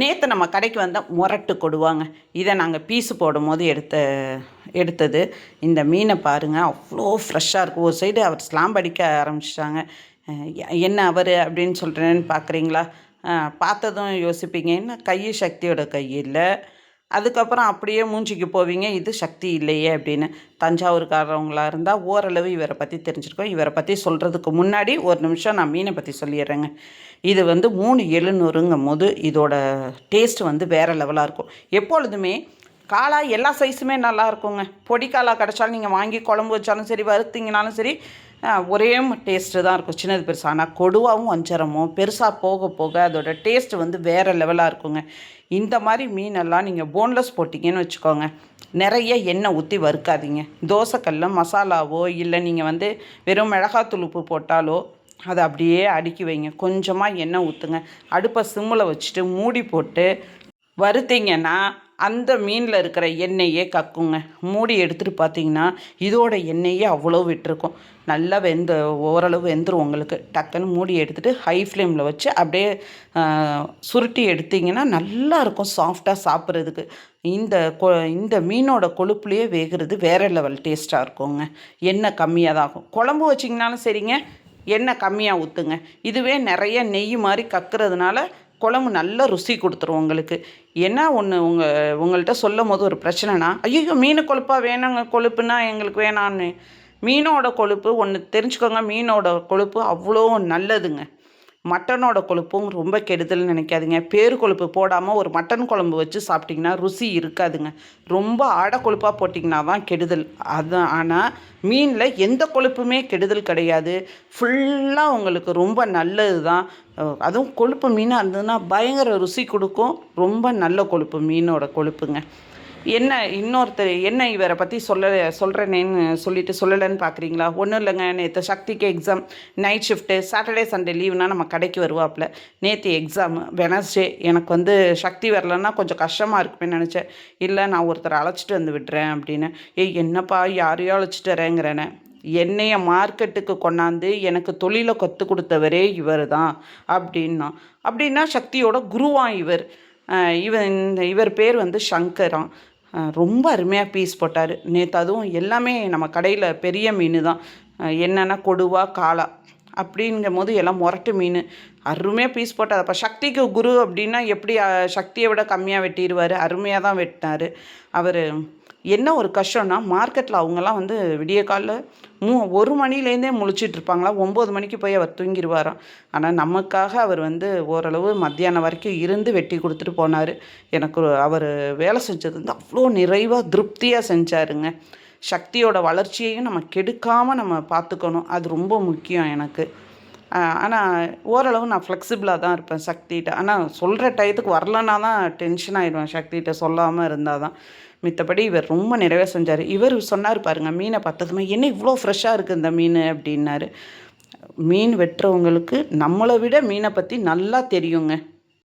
நேற்று நம்ம கடைக்கு வந்தால் முரட்டு கொடுவாங்க. இதை நாங்கள் பீஸு போடும் போது எடுத்த எடுத்தது. இந்த மீனை பாருங்கள் அவ்வளோ ஃப்ரெஷ்ஷாக இருக்கும் ஒரு சைடு அவர் ஸ்லாம் அடிக்க ஆரம்பிச்சிட்டாங்க. என்ன அவர் அப்படின்னு சொல்கிறேன்னு பார்க்குறீங்களா பார்த்ததும் யோசிப்பீங்க. என்ன கை சக்தியோட கை இல்லை. அதுக்கப்புறம் அப்படியே மூஞ்சிக்கு போவீங்க இது சக்தி இல்லையே அப்படின்னு. தஞ்சாவூர்காரவங்களா இருந்தால் ஓரளவு இவரை பற்றி தெரிஞ்சிருக்கோம். இவரை பற்றி சொல்கிறதுக்கு முன்னாடி ஒரு நிமிஷம் நான் மீனை பற்றி சொல்லிடுறேங்க. இது வந்து மூணு எழுநூறுங்கும் போது இதோட டேஸ்ட் வந்து வேறு லெவலாக இருக்கும். எப்பொழுதுமே காளா எல்லா சைஸுமே நல்லா இருக்குங்க. பொடி காளா கிடச்சாலும் நீங்கள் வாங்கி குழம்பு வச்சாலும் சரி வறுத்திங்கனாலும் சரி ஒரே டேஸ்ட்டு தான் இருக்கும். சின்னது பெருசு. ஆனால் கொடுவாவும் வஞ்சரமும். பெருசாக போக போக அதோட டேஸ்ட் வந்து வேறு லெவலாக இருக்குங்க. இந்த மாதிரி மீனெல்லாம் நீங்கள் போன்லெஸ் போட்டிங்கன்னு வச்சுக்கோங்க. நிறைய எண்ணெய் ஊற்றி வறுக்காதீங்க. தோசைக்கல்ல மசாலாவோ இல்லை நீங்கள் வந்து வெறும் மிளகாத்தூள் உப்பு போட்டாலோ அதை அப்படியே அடுக்கி வைங்க. கொஞ்சமாக எண்ணெய் ஊற்றுங்க அடுப்பை சிம்மில் வச்சுட்டு மூடி போட்டு வறுத்தீங்கன்னா அந்த மீனில் இருக்கிற எண்ணெயே கக்குங்க. மூடி எடுத்துகிட்டு பார்த்தீங்கன்னா இதோட எண்ணெயே அவ்வளோ விட்டுருக்கும். நல்லா வெந்த ஓரளவு வெந்துடும் உங்களுக்கு. டக்குன்னு மூடி எடுத்துகிட்டு ஹை ஃப்ளேமில் வச்சு அப்படியே சுருட்டி எடுத்திங்கன்னா நல்லாயிருக்கும் சாஃப்டாக சாப்பிட்றதுக்கு. இந்த கொ இந்த மீனோட கொழுப்புலேயே வேகிறது வேறு லெவல் டேஸ்ட்டாக இருக்குங்க. எண்ணெய் கம்மியாக தான் ஆகும். குழம்பு வச்சிங்கனாலும் சரிங்க எண்ணெய் கம்மியாக ஊற்றுங்க இதுவே நிறைய நெய் மாதிரி கக்குறதுனால குழம்பு நல்ல ருசி கொடுத்துரும் உங்களுக்கு. என்ன ஒன்று உங்கள் உங்கள்கிட்ட சொல்லும் போது ஒரு பிரச்சனைனா ஐயோ மீன் கொழுப்பாக வேணாங்க கொழுப்புனா எங்களுக்கு வேணான்னு மீனோட கொழுப்பு ஒன்று தெரிஞ்சுக்கோங்க மீனோட கொழுப்பு அவ்வளோ நல்லதுங்க. மட்டனோட கொழுப்பும் ரொம்ப கெடுதல்னு நினைக்காதீங்க. பேரு கொழுப்பு போடாமல் ஒரு மட்டன் குழம்பு வச்சு சாப்பிட்டிங்கன்னா ருசி இருக்காதுங்க. ரொம்ப ஆடை கொழுப்பாக போட்டிங்கன்னா தான் கெடுதல். அது ஆனால் மீனில் எந்த கொழுப்புமே கெடுதல் கிடையாது. ஃபுல்லாக உங்களுக்கு ரொம்ப நல்லது தான். அதுவும் கொழுப்பு மீனாக இருந்ததுன்னா பயங்கர ருசி கொடுக்கும். ரொம்ப நல்ல கொழுப்பு மீனோட கொழுப்புங்க. என்ன இன்னொருத்தர் என்ன இவரை பற்றி சொல்ல சொல்கிறேனேன்னு சொல்லிட்டு சொல்லலைன்னு பார்க்குறீங்களா ஒன்றும் இல்லைங்க. நேற்று சக்திக்கு exam night shift Saturday Sunday லீவ்னா நம்ம கடைக்கு வருவாப்பில். நேற்று எக்ஸாம் வெனஸ்டே எனக்கு வந்து சக்தி வரலன்னா கொஞ்சம் கஷ்டமாக இருக்குமே நினச்சேன். இல்லை நான் ஒருத்தரை அழைச்சிட்டு வந்து விடுறேன் அப்படின்னு. ஏய் என்னப்பா யாரையோ அழைச்சிட்டு வரேங்கிறேன்னு. என்னைய மார்க்கெட்டுக்கு கொண்டாந்து எனக்கு தொழிலை கற்றுக் கொடுத்தவரே இவர் தான் அப்படின்னா. அப்படின்னா சக்தியோட குருவான் இவர். இவன் இந்த இவர் பேர் வந்து சங்கரான் ரொம்ப அருமையாக பீஸ் போட்டார். நேற்று அதுவும் எல்லாமே நம்ம கடையில் பெரிய மீன் தான் என்னென்னா கொடுவா காளா அப்படிங்கும் போது எல்லாம் முரட்டு மீன். அருமையாக பீஸ் போட்டார். அப்போ சக்திக்கு குரு அப்படின்னா எப்படி சக்தியை விட கம்மியாக வெட்டிடுவார்? அருமையாக தான் வெட்டினார். அவர் என்ன ஒரு கஷ்டம்னா மார்க்கெட்டில் அவங்கெல்லாம் வந்து விடிய காலில் மூ ஒரு மணிலேருந்தே முழிச்சிட்டு இருப்பாங்களா ஒம்பது மணிக்கு போய் அவர் தூங்கிடுவாராம் ஆனால் நமக்காக அவர் வந்து ஓரளவு மத்தியானம் வரைக்கும் இருந்து வெட்டி கொடுத்துட்டு போனார். எனக்கு அவர் வேலை செஞ்சது வந்து அவ்வளோ நிறைவாக திருப்தியாக செஞ்சாருங்க. சக்தியோட வளர்ச்சியையும் நம்ம கெடுக்காமல் நம்ம பார்த்துக்கணும். அது ரொம்ப முக்கியம் எனக்கு. ஆனால் ஓரளவு நான் ஃப்ளெக்சிபிளாக தான் இருப்பேன் சக்திகிட்ட. ஆனால் சொல்கிற டயத்துக்கு வரலன்னா தான் டென்ஷன் ஆகிடுவேன் சக்திகிட்ட சொல்லாமல் இருந்தால் தான். மித்தபடி இவர் ரொம்ப நிறைவே செஞ்சார். இவர் சொன்னார் பாருங்கள் மீனை பார்த்ததுமே என்ன இவ்வளோ ஃப்ரெஷ்ஷாக இருக்குது இந்த மீன்? அப்படின்னாரு. மீன் வெட்டுறவங்களுக்கு நம்மளை விட மீனை பற்றி நல்லா தெரியுங்க.